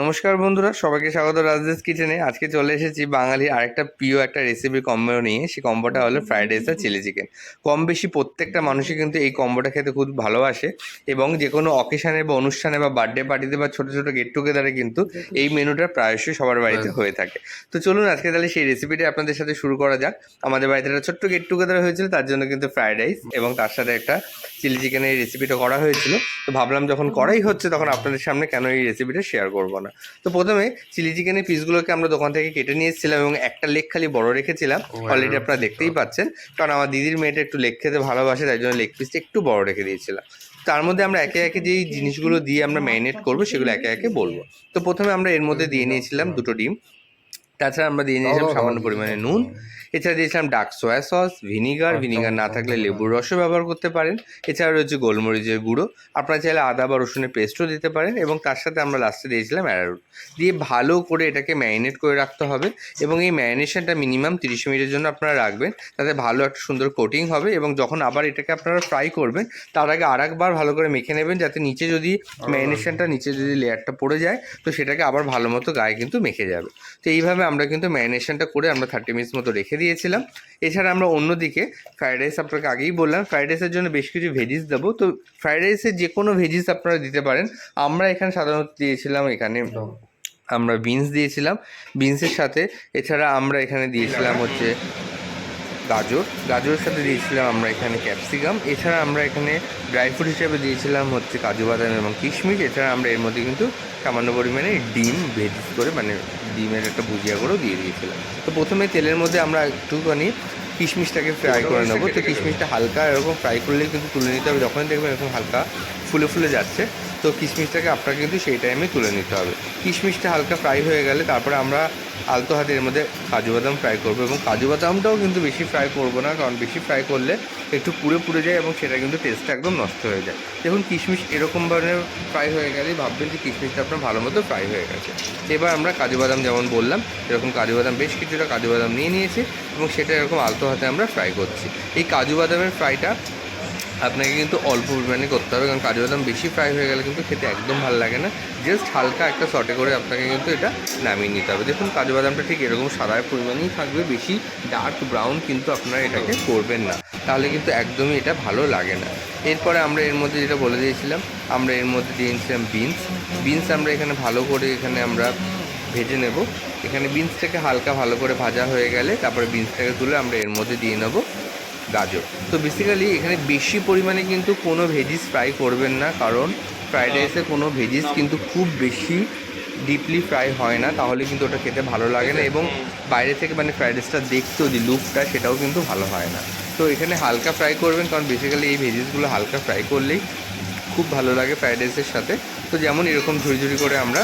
নমস্কার বন্ধুরা, সবাইকে স্বাগত রাজদেশ কিচেনে। আজকে চলে এসেছি বাঙালির আরেকটা প্রিয় একটা রেসিপি কম্বো নিয়ে। সেই কম্বোটা হলো ফ্রাইড রাইস আর চিলি চিকেন কম বেশি প্রত্যেকটা মানুষই কিন্তু এই কম্বোটা খেতে খুব ভালোবাসে এবং যে কোনো অকেশানে বা অনুষ্ঠানে বা বার্থডে পার্টিতে বা ছোটো ছোটো গেট টুগেদারে কিন্তু এই মেনুটা প্রায়শই সবার বাড়িতে হয়ে থাকে। তো চলুন আজকে তাহলে সেই রেসিপিটা আপনাদের সাথে শুরু করা যাক। আমাদের বাড়িতে একটা ছোট্ট গেট টুগেদার হয়েছিল, তার জন্য কিন্তু ফ্রাইড রাইস এবং তার সাথে একটা চিলি চিকেনের এই রেসিপিটা করা হয়েছিল। তো ভাবলাম যখন করাই হচ্ছে, তখন আপনাদের সামনে কেন এই রেসিপিটা শেয়ার করব না? তো প্রথমে চিলি চিকেনের পিসগুলোকে আমরা দোকান থেকে কেটে নিয়ে এসেছিলাম এবং একটা লেগ খালি বড় রেখেছিলাম। অলরেডি আপনারা দেখতেই পাচ্ছেন। কারণ আমার দিদির মেয়েটা একটু লেগ খেতে ভালোবাসে তাই জন্য লেগ পিসটা একটু বড় রেখে দিয়েছিলাম। তার মধ্যে আমরা একে একে যেই জিনিসগুলো দিয়ে আমরা ম্যারিনেট করব সেগুলো একে একে বলব। তো প্রথমে আমরা এর মধ্যে দিয়ে নিয়েছিলাম দুটো ডিম। তাছাড়া আমরা দিয়ে নিয়েছিলাম সামান্য পরিমাণে নুন। এছাড়া দিয়েছিলাম dark soya sauce vinegar. Vinegar না থাকলে লেবুর রসও ব্যবহার করতে পারেন। এছাড়া রয়েছে গোলমরিচের গুঁড়ো। আপনারা চাইলে আদা বা রসুনের পেস্টও দিতে পারেন এবং তার সাথে আমরা লাস্টে দিয়েছিলাম অ্যারারুট দিয়ে ভালো করে এটাকে ম্যারিনেট করে রাখতে হবে এবং এই ম্যারিনেশনটা মিনিমাম তিরিশ মিনিটের জন্য আপনারা রাখবেন। তাতে ভালো একটা সুন্দর কোটিং হবে এবং যখন আবার এটাকে আপনারা ফ্রাই করবেন তার আগে আর একবার ভালো করে মেখে নেবেন যাতে নিচে যদি ম্যারিনেশনটা নিচে যদি লেয়ারটা পড়ে যায় তো সেটাকে আবার ভালো মতো গায়ে কিন্তু মেখে যাবে। তো এইভাবে আমরা কিন্তু ম্যারিনেশনটা করে আমরা থার্টি মিনিটস মতো রেখে দিয়েছিলাম। এছাড়া আমরা অন্যদিকে ফ্রাইড রাইস আপনাকে আগেই বললাম ফ্রাইড রাইসের জন্য বেশ কিছু ভেজিস দেবো। তো ফ্রাইড রাইসে যে কোনো ভেজিস আপনারা দিতে পারেন। আমরা এখানে সাধারণত দিয়েছিলাম এখানে আমরা বিনস দিয়েছিলাম। বিনসের সাথে এছাড়া আমরা এখানে দিয়েছিলাম হচ্ছে গাজর। গাজরের সাথে দিয়েছিলাম আমরা এখানে ক্যাপসিকাম। এছাড়া আমরা এখানে ড্রাই ফ্রুট হিসেবে দিয়েছিলাম হচ্ছে কাজু বাদাম এবং কিশমিশ। এছাড়া আমরা এর মধ্যে কিন্তু সামান্য পরিমাণে ডিম, ভেজিস করে মানে ডিমের একটা ভুজিয়া করেও দিয়ে দিয়েছিলাম। তো প্রথমে তেলের মধ্যে আমরা একটুখানি কিশমিশটাকে ফ্রাই করে নেব। তো কিশমিশটা হালকা এরকম ফ্রাই করলেই কিন্তু তুলে নিতে হবে। যখনই দেখবেন এরকম হালকা ফুলে ফুলে যাচ্ছে। তো কিশমিশটাকে আপনাকে কিন্তু সেই টাইমে তুলে নিতে হবে। কিশমিশটা হালকা ফ্রাই হয়ে গেলে তারপরে আমরা আলতো হাতে এর মধ্যে কাজু বাদাম ফ্রাই করব এবং কাজু বাদামটাও কিন্তু বেশি ফ্রাই করব না, কারণ বেশি ফ্রাই করলে একটু পুড়ে পুড়ে যায় এবং সেটা কিন্তু টেস্টটা একদম নষ্ট হয়ে যায়। দেখুন, কিশমিশ এরকম ধরনের ফ্রাই হয়ে গেলেই ভাববেন যে কিশমিশটা আপনার ভালো মতো ফ্রাই হয়ে গেছে। এবার আমরা কাজু বাদাম যেমন বললাম, এরকম কাজু বাদাম, বেশ কিছুটা কাজু বাদাম নিয়ে নিয়েছি এবং সেটা এরকম আলতো হাতে আমরা ফ্রাই করছি। এই কাজু বাদামের ফ্রাইটা আপনাকে কিন্তু অল্প পরিমাণে করতে হবে, কারণ কাজু বাদাম বেশি ফ্রাই হয়ে গেলে কিন্তু খেতে একদম ভালো লাগে না। জাস্ট হালকা একটা শর্টে করে আপনাকে কিন্তু এটা নামিয়ে নিতে হবে। দেখুন কাজু বাদামটা ঠিক এরকম সাদার পরিমাণেই থাকবে, বেশি ডার্ক ব্রাউন কিন্তু আপনারা এটাকে করবেন না। তাহলে কিন্তু একদমই এটা ভালো লাগে না। এরপরে আমরা এর মধ্যে যেটা বলে দিয়েছিলাম, আমরা এর মধ্যে দিয়েছিলাম বিনস বিনস আমরা এখানে ভালো করে এখানে আমরা ভেজে নেব। এখানে বিনসটাকে হালকা ভালো করে ভাজা হয়ে গেলে তারপরে বিনসটাকে তুলে আমরা এর মধ্যে দিয়ে নেব। গাজর। তো বেসিক্যালি এখানে বেশি পরিমাণে কিন্তু কোনো ভেজিস ফ্রাই করবেন না কারণ ফ্রাইড রাইসে কোনো ভেজিস কিন্তু খুব বেশি ডিপলি ফ্রাই হয় না তাহলে কিন্তু ওটা খেতে ভালো লাগে না এবং বাইরে থেকে মানে ফ্রাইড রাইসটা দেখতেও যে লুকটা সেটাও কিন্তু ভালো হয় না। তো এখানে হালকা ফ্রাই করবেন কারণ বেসিক্যালি এই ভেজিসগুলো হালকা ফ্রাই করলেই খুব ভালো লাগে ফ্রাইড রাইসের সাথে। তো যেমন এরকম ঝুড়ি ঝুড়ি করে আমরা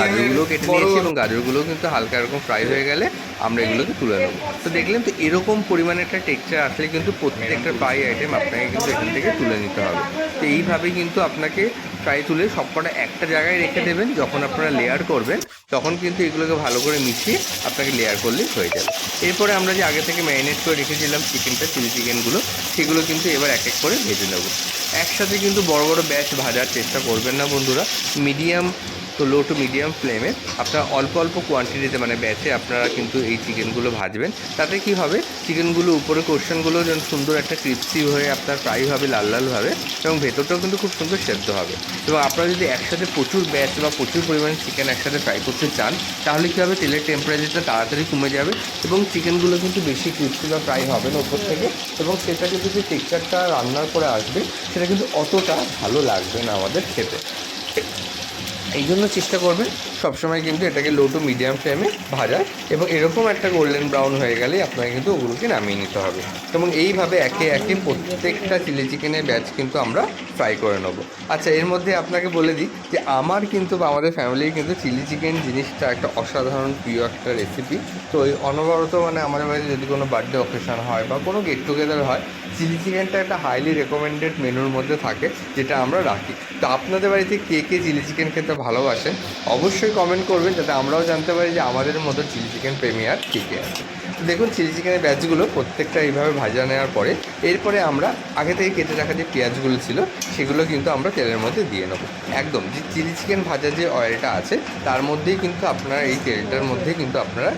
গাজরগুলো কেটে নিয়েছি এবং গাজরগুলো কিন্তু হালকা এরকম ফ্রাই হয়ে গেলে আমরা এগুলোকে তুলে নেব। তো দেখলেন তো এরকম পরিমাণে একটা টেক্সচার আসলে কিন্তু প্রত্যেকটা ফ্রাই আইটেম আপনাকে কিন্তু এখান থেকে তুলে নিতে হবে। তো এইভাবে কিন্তু আপনাকে ফ্রাই তুলে সবকটা একটা জায়গায় রেখে দেবেন, যখন আপনারা লেয়ার করবেন, তখন কিন্তু এগুলোকে ভালো করে মিশিয়ে আপনাকে লেয়ার করলেই হয়ে যাবে। এরপরে আমরা যে আগে থেকে ম্যারিনেট করে রেখেছিলাম চিকেনটা চিলি চিকেনগুলো সেগুলো কিন্তু এবার এক এক করে ভেজে নেব। একসাথে কিন্তু বড় বড় ব্যাচ ভাজার চেষ্টা করবেন না বন্ধুরা। মিডিয়াম তো লো টু মিডিয়াম ফ্লেমে আপনারা অল্প অল্প কোয়ান্টিটিতে মানে ব্যাচে আপনারা কিন্তু এই চিকেনগুলো ভাজবেন। তাতে কি হবে? চিকেনগুলো উপরে কোশ্চেনগুলো যেন সুন্দর একটা ক্রিপসি হয়ে আপনার ফ্রাই হবে, লাল লাল হবে এবং ভেতরটাও কিন্তু খুব সুন্দর সেদ্ধ হবে। এবং আপনারা যদি একসাথে প্রচুর ব্যাচ বা প্রচুর পরিমাণে চিকেন একসাথে ফ্রাই করতে চান, তাহলে কী হবে? তেলের টেম্পারেচারটা তাড়াতাড়ি কমে যাবে এবং চিকেনগুলো কিন্তু বেশি ক্রিপসি বা ফ্রাই হবে না উপর থেকে এবং সেটা কিন্তু যে টেক্সচারটা রান্নার পরে আসবে, সেটা কিন্তু অতটা ভালো লাগবে না আমাদের খেতে। এই জন্য চেষ্টা করবেন সবসময় কিন্তু এটাকে লো টু মিডিয়াম ফ্লেমে ভাজার এবং এরকম একটা গোল্ডেন ব্রাউন হয়ে গেলে আপনাকে কিন্তু ওগুলোকে নামিয়ে নিতে হবে। এবং এইভাবে একে একে প্রত্যেকটা চিলি চিকেনের ব্যাচ কিন্তু আমরা ফ্রাই করে নেব। আচ্ছা এর মধ্যে আপনাকে বলে দিই যে আমার কিন্তু বা আমাদের ফ্যামিলির কিন্তু চিলি চিকেন জিনিসটা একটা অসাধারণ প্রিয় একটা রেসিপি তো ওই অনবরত মানে আমাদের বাড়িতে যদি কোনো বার্থডে অকেশন হয় বা কোনো গেট টুগেদার হয় চিলি চিকেনটা একটা হাইলি রেকমেন্ডেড মেনুর মধ্যে থাকে, যেটা আমরা রাখি। তো আপনাদের বাড়িতে কে কে চিলি চিকেন খেতে ভালোবাসেন অবশ্যই কমেন্ট করবেন যাতে আমরাও জানতে পারি যে আমাদের মতো চিলি চিকেন প্রেমিয়ার কী কী আছে। তো দেখুন, চিলি চিকেনের ব্যাচগুলো প্রত্যেকটা এইভাবে ভাজা নেওয়ার পরে, এরপরে আমরা আগে থেকে কেটে রাখা যে পেঁয়াজগুলো ছিল, সেগুলো কিন্তু আমরা তেলের মধ্যে দিয়ে নেব। একদম, যে চিলি চিকেন ভাজা যে অয়েলটা আছে, তার মধ্যেই কিন্তু আপনারা, এই তেলটার মধ্যেই কিন্তু আপনারা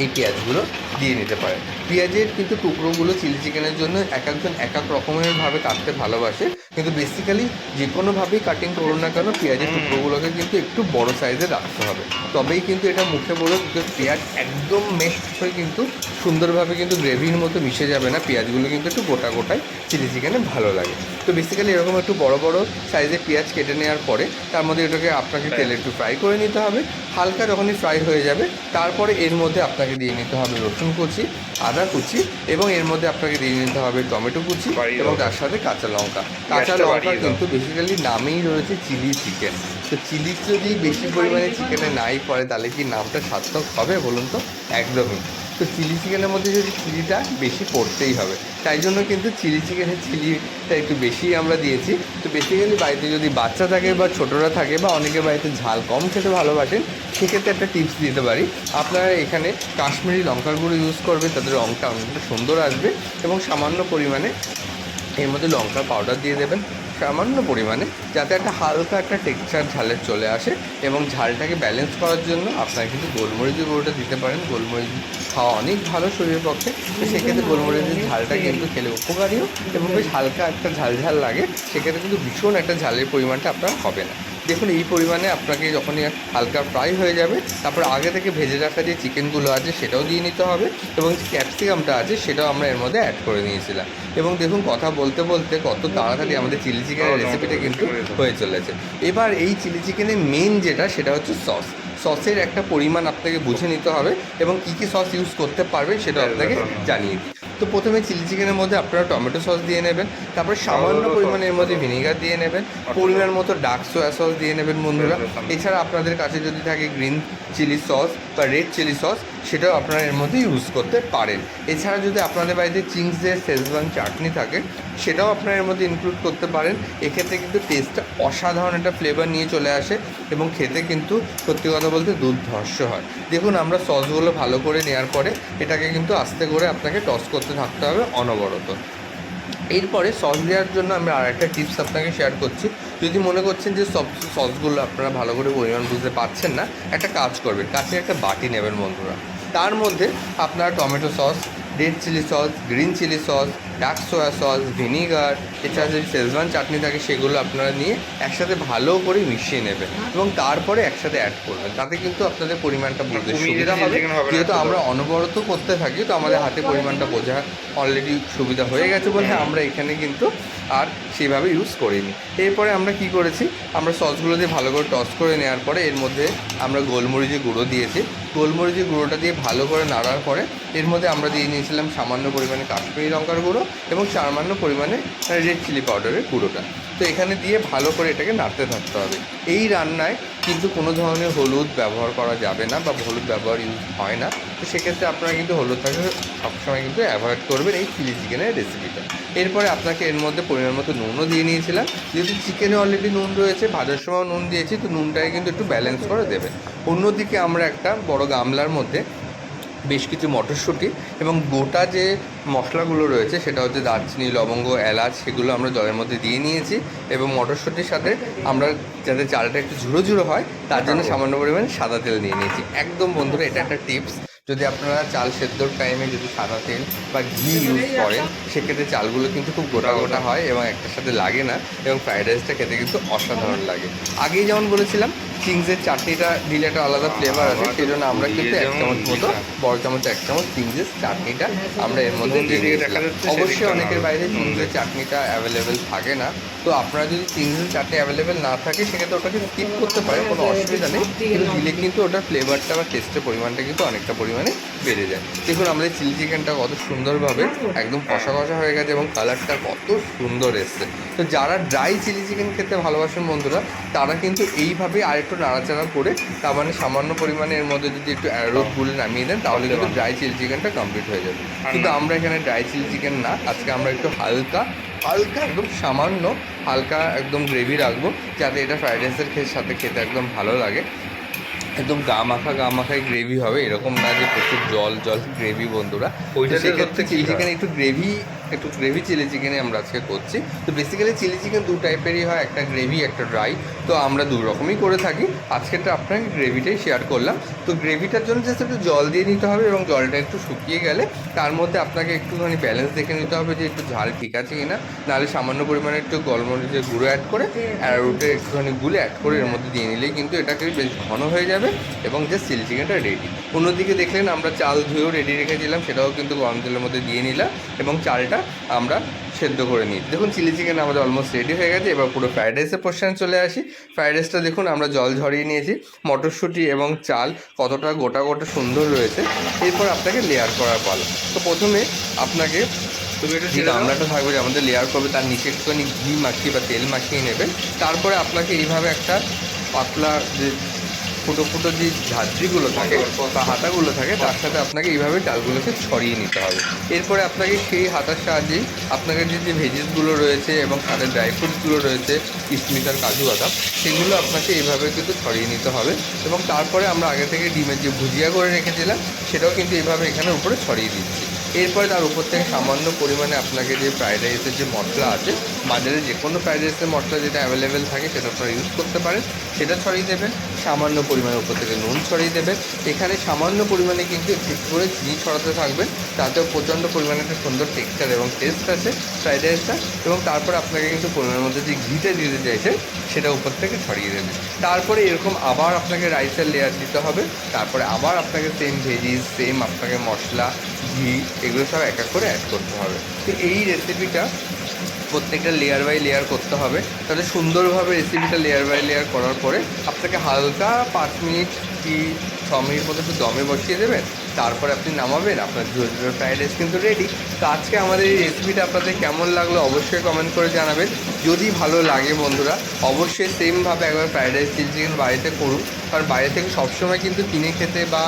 এই পেঁয়াজগুলো দিয়ে নিতে পারেন। পেঁয়াজের কিন্তু টুকরোগুলো চিলি চিকেনের জন্য এক একজন এক এক রকমেরভাবে কাটতে ভালোবাসে। কিন্তু বেসিক্যালি যে কোনোভাবেই কাটিং করুন না কেন পেঁয়াজের টুকরোগুলোকে কিন্তু একটু বড় সাইজে রাখতে হবে। তবেই কিন্তু এটা মুখে বলে বিকজ পেঁয়াজ একদম মেশ হয়ে কিন্তু সুন্দরভাবে কিন্তু গ্রেভির মতো মিশে যাবে না। পেঁয়াজগুলো কিন্তু একটু গোটা গোটায় চিলি চিকেনে ভালো লাগে। তো বেসিক্যালি এরকম একটু বড় বড় সাইজের পেঁয়াজ কেটে নেওয়ার পরে তার মধ্যে এটাকে আপনাকে তেলে একটু ফ্রাই করে নিতে হবে। হালকা যখনই ফ্রাই হয়ে যাবে তারপরে এর মধ্যে আপনাকে দিয়ে নিতে হবে রসুন কুচি আদা কুচি এবং এর মধ্যে আপনাকে দিয়ে নিতে হবে টমেটো কুচি এবং তার সাথে কাঁচা লঙ্কা। কাঁচা লঙ্কা কিন্তু বেসিক্যালি নামেই রয়েছে চিলি চিকেন তো চিলি যদি বেশি পরিমাণে চিকেনে নাই পড়ে তাহলে কি নামটা সার্থক হবে বলুন তো? একদমই। তো চিলি চিকেনের মধ্যে যদি চিলিটা বেশি পড়তেই হবে, তাই জন্য কিন্তু চিলি চিকেনের চিলিটা একটু বেশি আমরা দিয়েছি। তো বেসিক্যালি বাড়িতে যদি বাচ্চা থাকে বা ছোটরা থাকে বা অনেকে বাড়িতে ঝাল কম খেতে ভালোবাসেন, সেক্ষেত্রে একটা টিপস দিতে পারি। আপনারা এখানে কাশ্মীরি লঙ্কার গুঁড়ো ইউজ করবেন তাদের রঙটা অনেকটা সুন্দর আসবে এবং সামান্য পরিমাণে এর মধ্যে লঙ্কা পাউডার দিয়ে দেবেন। সামান্য পরিমাণে যাতে একটা হালকা একটা টেক্সচার ঝালের চলে আসে এবং ঝালটাকে ব্যালেন্স করার জন্য আপনারা কিন্তু গোলমরিচের গুঁড়োটা দিতে পারেন। গোলমরিচ খাওয়া অনেক ভালো শরীরের পক্ষে। তো সেক্ষেত্রে গোলমরিচের ঝালটা কিন্তু খেলে উপকারীও এবং বেশ হালকা একটা ঝাল ঝাল লাগে। সেক্ষেত্রে কিন্তু ভীষণ একটা ঝালের পরিমাণটা আপনার হবে না। দেখুন এই পরিমাণে আপনাকে যখনই হালকা ফ্রাই হয়ে যাবে তারপর আগে থেকে ভেজে রাখা যে চিকেনগুলো আছে সেটাও দিয়ে নিতে হবে এবং যে ক্যাপসিকামটা আছে সেটাও আমরা এর মধ্যে অ্যাড করে নিয়েছিলাম। এবং দেখুন কথা বলতে বলতে কত তাড়াতাড়ি আমাদের চিলি চিকেনের রেসিপিটা কিন্তু হয়ে চলেছে। এবার এই চিলি চিকেনের মেন যেটা সেটা হচ্ছে সস সসের একটা পরিমাণ আপনাকে বুঝে নিতে হবে এবং কী কী সস ইউজ করতে পারবেন সেটা আপনাকে জানিয়ে দিই। তো প্রথমে চিলি চিকেনের মধ্যে আপনারা টমেটো সস দিয়ে নেবেন তারপরে সামান্য পরিমাণে এর মধ্যে ভিনেগার দিয়ে নেবেন পরিমাণ মতো ডার্ক সোয়া সস দিয়ে নেবেন বন্ধুরা। এছাড়া আপনাদের কাছে যদি থাকে গ্রিন চিলি সস বা রেড চিলি সস সেটাও আপনারা এর মধ্যে ইউজ করতে পারেন। এছাড়া যদি আপনাদের বাড়িতে চিংসের শেজওয়ান চাটনি থাকে, সেটাও আপনারা এর মধ্যে ইনক্লুড করতে পারেন। এক্ষেত্রে কিন্তু টেস্টটা অসাধারণ একটা ফ্লেভার নিয়ে চলে আসে এবং খেতে কিন্তু সত্যি কথা বলতে দুর্ধর্ষ হয়। দেখুন, আমরা সসগুলো ভালো করে নেওয়ার পরে এটাকে কিন্তু আস্তে করে আপনাকে টস করতে থাকতে হবে অনবরত। এরপরে সস দেওয়ার জন্য আমি আর একটা টিপস আপনাকে শেয়ার করছি। যদি মনে করছেন যে সব সসগুলো আপনারা ভালো করে পরিমাণ বুঝতে পারছেন না, একটা কাজ করবেন। কাছে একটা বাটি নেবেন বন্ধুরা। তার মধ্যে আপনারা tomato sauce red chilli sauce green chilli sauce dark soya sauce vinegar এছাড়া যদি শেজওয়ান চাটনি থাকে সেগুলো আপনারা নিয়ে একসাথে ভালো করে মিশিয়ে নেবেন এবং তারপরে একসাথে অ্যাড করবেন। তাতে কিন্তু আপনাদের পরিমাণটা বুঝতে সুবিধা হবে। যেহেতু আমরা অনবরত করতে থাকি তো আমাদের হাতে পরিমাণটা বোঝা অলরেডি সুবিধা হয়ে গেছে বলে আমরা এখানে কিন্তু আর সেভাবে ইউজ করিনি। এরপরে আমরা কি করেছি? আমরা সসগুলো দিয়ে ভালো করে টস করে নেওয়ার পরে এর মধ্যে আমরা গোলমরিচের গুঁড়ো দিয়েছি। গোলমরিচের গুঁড়োটা দিয়ে ভালো করে নাড়ার পরে এর মধ্যে আমরা দিয়ে নিয়েছিলাম সামান্য পরিমাণে কাশ্মীরি লঙ্কার গুঁড়ো এবং সামান্য পরিমাণে রেড চিলি পাউডারের গুঁড়োটা। তো এখানে দিয়ে ভালো করে এটাকে নাড়তে থাকতে হবে। এই রান্নায় কিন্তু কোনো ধরনের হলুদ ব্যবহার করা যাবে না বা হলুদ ব্যবহার ইউজ হয় না। তো সেক্ষেত্রে আপনারা কিন্তু হলুদটাকে সবসময় কিন্তু অ্যাভয়েড করবেন এই চিলি চিকেনের রেসিপিটা এরপরে আপনাকে এর মধ্যে পরিমাণ মতো নুনও দিয়ে নিয়েছিলাম। যেহেতু চিকেনে অলরেডি নুন রয়েছে, ভাজার সময় নুন দিয়েছি, তো নুনটাকে কিন্তু একটু ব্যালেন্স করে দেবেন। অন্যদিকে আমরা একটা বড় গামলার মধ্যে বেশ কিছু মটরশুঁটি এবং গোটা যে মশলাগুলো রয়েছে, সেটা হচ্ছে দারচিনি, লবঙ্গ, এলাচ, সেগুলো আমরা জলের মধ্যে দিয়ে নিয়েছি এবং মটরশুঁটির সাথে আমরা যাতে চালটা একটু ঝুড়ো ঝুড়ো হয়, তার জন্য সামান্য পরিমাণ সাদা তেল নিয়ে নিয়েছি। একদম বন্ধুরা, এটা একটা টিপস। যদি আপনারা চাল সেদ্ধর টাইমে যদি সাদা তেল বা ঘি ইউজ করেন সেক্ষেত্রে চালগুলো কিন্তু খুব গোটা গোটা হয় এবং একটার সাথে লাগে না এবং ফ্রাইড রাইসটা খেতে কিন্তু অসাধারণ লাগে। আগেই যেমন বলেছিলাম চিংসের চাটনিটা দিলে একটা আলাদা ফ্লেভার আছে সেই জন্য আমরা কিন্তু এক চামচ মতো বড় চামচ এক চামচ চিংসের চাটনিটা আমরা এর মধ্যে দিয়ে দিয়েছিলাম। অবশ্যই অনেকের বাইরে চিংসের চাটনিটা অ্যাভেলেবেল থাকে না। তো আপনারা যদি চিংসের চাটনি অ্যাভেলেবেল না থাকে সেক্ষেত্রে ওটাকে স্কিপ করতে পারেন কোনো অসুবিধা নেই। কিন্তু দিলে কিন্তু ওটার ফ্লেভারটা বা টেস্টের পরিমাণটা কিন্তু অনেকটা পরিমাণে বেড়ে যায়। দেখুন আমাদের চিলি চিকেনটা কত সুন্দরভাবে একদম কষা কষা হয়ে গেছে এবং কালারটা কত সুন্দর এসছে। তো যারা ড্রাই চিলি চিকেন খেতে ভালোবাসেন বন্ধুরা তারা কিন্তু এইভাবে আরেকটু নাড়াচাড়া করে তার মানে সামান্য পরিমাণে এর মধ্যে যদি একটু অ্যারোট গুলে নামিয়ে দেন তাহলে কিন্তু ড্রাই চিলি চিকেনটা কমপ্লিট হয়ে যাবে। কিন্তু আমরা এখানে ড্রাই চিলি চিকেন না আজকে আমরা একটু হালকা হালকা একদম সামান্য হালকা একদম গ্রেভি রাখব যাতে এটা ফ্রাইড রাইসের সাথে খেতে একদম ভালো লাগে। একদম গা মাখা গা মাখায় গ্রেভি হবে এরকম না যে প্রচুর জল জল গ্রেভি বন্ধুরা সেক্ষেত্রে হয়? একটু গ্রেভি একটু গ্রেভি চিলি চিকেনে আমরা আজকে করছি। তো বেসিক্যালি চিলি চিকেন দু টাইপেরই হয়, একটা গ্রেভি একটা ড্রাই তো আমরা দু রকমই করে থাকি। আজকেরটা আপনাকে গ্রেভিটাই শেয়ার করলাম। তো গ্রেভিটার জন্য জাস্ট একটু জল দিয়ে নিতে হবে এবং জলটা একটু শুকিয়ে গেলে তার মধ্যে আপনাকে একটুখানি ব্যালেন্স দেখে নিতে হবে যে একটু ঝাল ঠিক আছে কিনা। নাহলে সামান্য পরিমাণে একটু গলমরিচের গুঁড়ো অ্যাড করে অ্যারোটে একটুখানি গুলে অ্যাড করে এর মধ্যে দিয়ে নিলেই কিন্তু এটাকে বেশ ঘন হয়ে যাবে এবং জাস্ট চিলি চিকেনটা রেডি অন্যদিকে দেখলেন আমরা চাল ধুয়েও রেডি রেখেছিলাম, সেটাও কিন্তু গরম তেলের মধ্যে দিয়ে নিলাম এবং চালটা আমরা সেদ্ধ করে নিই। দেখুন চিলি চিকেন আমাদের অলমোস্ট রেডি হয়ে গেছে। এবার পুরো ফ্রাইড রাইসের পোর্শনে চলে আসি। ফ্রাইড রাইসটা দেখুন আমরা জল ঝরিয়ে নিয়েছি। মটরশুঁটি এবং চাল কতটা গোটা গোটা সুন্দর রয়েছে। এরপর আপনাকে লেয়ার করার পালা। তো প্রথমে আপনাকে যে গামলাটা থাকবে যে আমাদের লেয়ার করবে তার নিচে একটুখানি ঘি মাখিয়ে বা তেল মাখিয়ে নেবেন। তারপরে আপনাকে এইভাবে একটা পাতলা যে ফুটো ফুটো যে ঝাঁঝরিগুলো থাকে বা হাতাগুলো থাকে, তার সাথে আপনাকে এইভাবে ডালগুলোকে ছড়িয়ে নিতে হবে। এরপরে আপনাকে সেই হাতার সাহায্যেই আপনাকে যে যে ভেজিসগুলো রয়েছে এবং সাথে ড্রাই ফ্রুটসগুলো রয়েছে, কিশমিশ আর কাজু বাদাম, সেগুলো আপনাকে এইভাবে কিন্তু ছড়িয়ে নিতে হবে এবং তারপরে আমরা আগে থেকে ডিমের যে ভুজিয়া করে রেখেছিলাম, সেটাও কিন্তু এইভাবে এখানে উপরে ছড়িয়ে দিচ্ছি। এরপরে তার উপর থেকে সামান্য পরিমাণে আপনাকে যে ফ্রাইড রাইসের যে মশলা আছে, বাজারে যে কোনো ফ্রাইড রাইসের মশলা যেটা অ্যাভেলেবেল থাকে, সেটা আপনারা ইউজ করতে পারেন। সেটা ছড়িয়ে দেবেন সামান্য পরিমাণে উপর থেকে নুন ছড়িয়ে দেবেন এখানে সামান্য পরিমাণে কিন্তু একটু করে চিনি ছড়াতে থাকবেন তাতেও প্রচণ্ড পরিমাণে একটা সুন্দর টেক্সচার এবং টেস্ট আছে ফ্রাইড রাইসটা এবং তারপর আপনাকে কিন্তু পরিমাণের মধ্যে যে ঘিটা দিতে চাইছে, সেটা উপর থেকে ছড়িয়ে দেবেন তারপরে এরকম আবার আপনাকে রাইসের লেয়ার দিতে হবে, তারপরে আবার আপনাকে সেম ভেজিস সেম আপনাকে মশলা ঘি, এগুলো সব এক এক করে অ্যাড করতে হবে। তো এই রেসিপিটা প্রত্যেকটা লেয়ার বাই লেয়ার করতে হবে। তাহলে সুন্দরভাবে রেসিপিটা লেয়ার বাই লেয়ার করার পরে আপনাকে হালকা পাঁচ মিনিট কি ছ মিনিট মতো একটু দমে বসিয়ে দেবেন। তারপরে আপনি নামাবেন, আপনার ঝোল ফ্রাইড রাইস কিন্তু রেডি তো আজকে আমাদের এই রেসিপিটা আপনাদের কেমন লাগল অবশ্যই কমেন্ট করে জানাবেন। যদি ভালো লাগে বন্ধুরা, অবশ্যই সেমভাবে একবার ফ্রাইড রাইস চিলি চিকেন বাড়িতে করুন। কারণ বাইরে থেকে সবসময় কিন্তু কিনে খেতে বা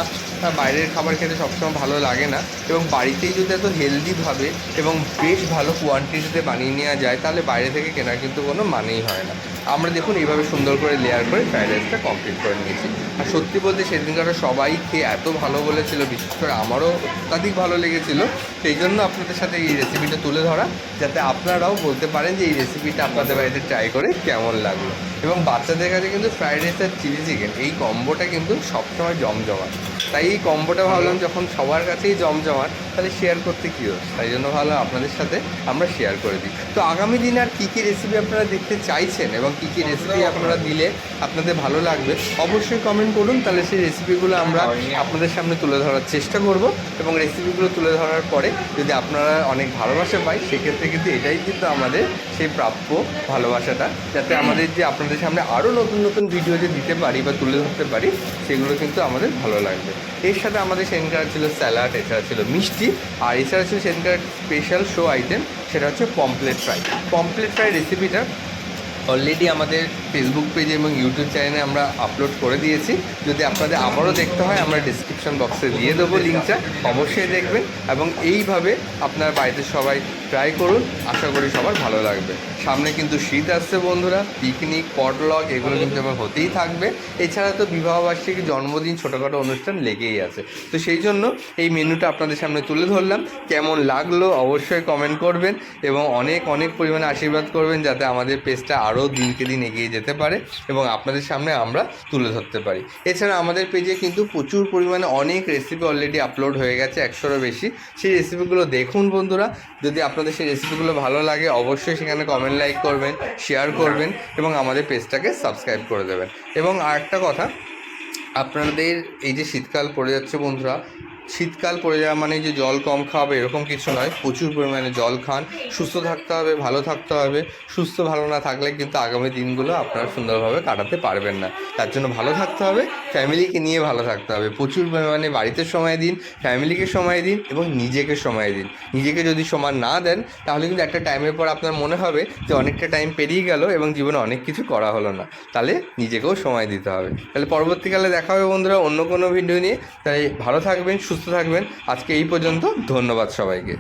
বাইরের খাবার খেতে সবসময় ভালো লাগে না। এবং বাড়িতেই যদি এত হেলদিভাবে এবং বেশ ভালো কোয়ান্টিটিতে বানিয়ে নেওয়া যায়, তাহলে বাইরে থেকে কেনার কিন্তু কোনো মানেই হয় না। আমরা দেখুন এইভাবে সুন্দর করে লেয়ার করে ফ্রাইড রাইসটা কমপ্লিট করে নিয়েছি। আর সত্যি বলতে সেদিনকার সবাই খেয়ে এত ভালো বলেছিল বিশেষ করে আমারও অত্যাধিক ভালো লেগেছিল। সেই জন্য আপনাদের সাথে এই রেসিপিটা তুলে ধরা, যাতে আপনারাও বলতে পারেন যে এই রেসিপিটা আপনাদের বাড়িতে ট্রাই করে কেমন লাগল। এবং বাচ্চাদের কাছে কিন্তু ফ্রাইড রাইস আর চিলি চিকেন এই কম্বোটা কিন্তু সবসময় জমজমাট। তাই এই কম্বোটা ভাবলাম যখন সবার কাছেই জমজমাট তাহলে শেয়ার করতে কী হচ্ছে? তাই জন্য ভালো আপনাদের সাথে আমরা শেয়ার করে দিই। তো আগামী দিনে আর কী কী রেসিপি আপনারা দেখতে চাইছেন এবং কী কী রেসিপি আপনারা দিলে আপনাদের ভালো লাগবে অবশ্যই কমেন্ট করুন তাহলে সেই রেসিপিগুলো আমরা আপনাদের সামনে তুলে ধরার চেষ্টা করব এবং রেসিপিগুলো তুলে ধরার পরে যদি আপনারা অনেক ভালোবাসা পাই সেক্ষেত্রে কিন্তু এটাই কিন্তু আমাদের সেই প্রাপ্য ভালোবাসাটা। যাতে আমাদের যে আপনাদের সামনে আরও নতুন নতুন ভিডিও যে দিতে পারি বা তুলে ধরতে পারি সেগুলো কিন্তু আমাদের ভালো লাগবে। এর সাথে আমাদের সেদিনকার ছিল স্যালাড এছাড়া ছিল মিষ্টি আর এছাড়া আছে সেদিনকার স্পেশাল শো আইটেম সেটা হচ্ছে পমপ্লেট ফ্রাই। পমপ্লেট ফ্রাই রেসিপিটা অলরেডি আমাদের ফেসবুক পেজে এবং ইউটিউব চ্যানেলে আমরা আপলোড করে দিয়েছি। যদি আপনাদের আবারও দেখতে হয়, আমরা ডিসক্রিপশন বক্সে দিয়ে দেবো লিঙ্কটা অবশ্যই দেখবেন এবং এইভাবে আপনার বাড়িতে সবাই ট্রাই করুন। আশা করি সবার ভালো লাগবে। সামনে কিন্তু শীত আসছে বন্ধুরা পিকনিক পটলক এগুলো কিন্তু আমার হতেই থাকবে। এছাড়া তো বিবাহবার্ষিকী জন্মদিন, ছোটোখাটো অনুষ্ঠান লেগেই আছে। তো সেই জন্য এই মেনুটা আপনাদের সামনে তুলে ধরলাম। কেমন লাগল অবশ্যই কমেন্ট করবেন এবং অনেক অনেক পরিমাণে আশীর্বাদ করবেন যাতে আমাদের পেজটা আরও দিনকে দিন এগিয়ে যেতে পারে এবং আপনাদের সামনে আমরা তুলে ধরতে পারি। এছাড়া আমাদের পেজে কিন্তু প্রচুর পরিমাণে অনেক রেসিপি অলরেডি আপলোড হয়ে গেছে, একশোরও বেশি। সেই রেসিপিগুলো দেখুন বন্ধুরা। যদি আপনাদের সেই রেসিপিগুলো ভালো লাগে, অবশ্যই সেখানে কমেন্ট লাইক করবেন শেয়ার করবেন এবং আমাদের পেজটাকে সাবস্ক্রাইব করে দেবেন। এবং আরেকটা কথা, আপনাদের এই যে শীতকাল পড়ে যাচ্ছে বন্ধুরা শীতকাল পড়ে যাওয়া মানে যে জল কম খাওয়াবে, এরকম কিছু নয়। প্রচুর পরিমাণে জল খান। সুস্থ থাকতে হবে, ভালো থাকতে হবে। সুস্থ ভালো না থাকলে কিন্তু আগামী দিনগুলো আপনারা সুন্দরভাবে কাটাতে পারবেন না। তার জন্য ভালো থাকতে হবে, ফ্যামিলিকে নিয়ে ভালো থাকতে হবে। প্রচুর পরিমাণে বাড়িতে সময় দিন, ফ্যামিলিকে সময় দিন এবং নিজেকে সময় দিন। নিজেকে যদি সময় না দেন, তাহলে কিন্তু একটা টাইমের পর আপনার মনে হবে যে অনেকটা টাইম পেরিয়ে গেল এবং জীবনে অনেক কিছু করা হলো না। তাহলে নিজেকেও সময় দিতে হবে। তাহলে পরবর্তীকালে দেখা হবে বন্ধুরা অন্য কোনো ভিডিও নিয়ে। তাই ভালো থাকবেন সুস্থ থাকবেন। আজকে এই পর্যন্ত ধন্যবাদ সবাইকে।